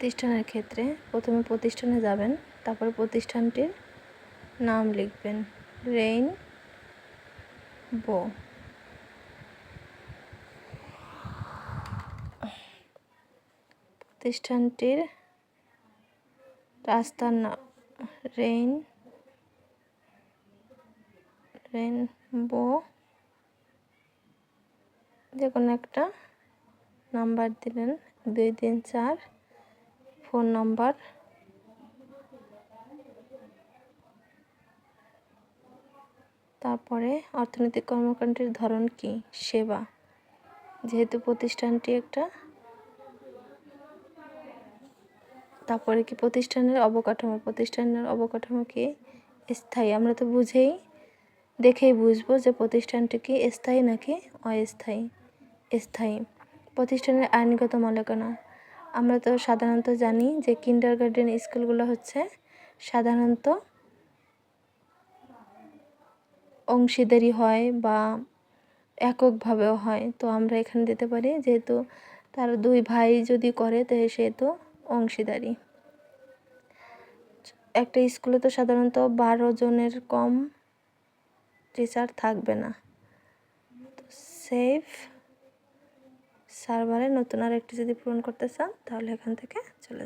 প্রতিষ্ঠানের ক্ষেত্রে প্রথমে প্রতিষ্ঠানে যাবেন, তারপরে প্রতিষ্ঠানটির নাম লিখবেন রেইন বো প্রতিষ্ঠানটির রাস্তার নাম রেইন, রেইনবো যে কোনো একটা নাম্বার দিলেন দুই, তিন, চার। Phone number. তারপরে অর্থনৈতিক কর্মকাণ্ডের ধরন কি? সেবা। যেহেতু প্রতিষ্ঠানটি একটা তারপরে কি প্রতিষ্ঠানের অবকাঠামো? প্রতিষ্ঠানের অবকাঠামো কি স্থায়ী? আমরা তো বুঝেই, দেখেই বুঝব যে প্রতিষ্ঠানটি কি স্থায়ী নাকি অস্থায়ী? স্থায়ী। প্রতিষ্ঠানের আইনগত মালিকানা। আমরা তো সাধারণত জানি যে কিন্ডার গার্ডেন স্কুলগুলো হচ্ছে সাধারণত অংশীদারি হয় বা এককভাবেও হয়। তো আমরা এখানে দিতে পারি যেহেতু তার দুই ভাই যদি করে তো সেহেতু অংশীদারি। একটা স্কুলে তো সাধারণত বারো জনের কম টিচার থাকবে না। সেভ সার্ভারে নতুন আর একটি যদি পূরণ করতে চান তাহলে এখান থেকে চলে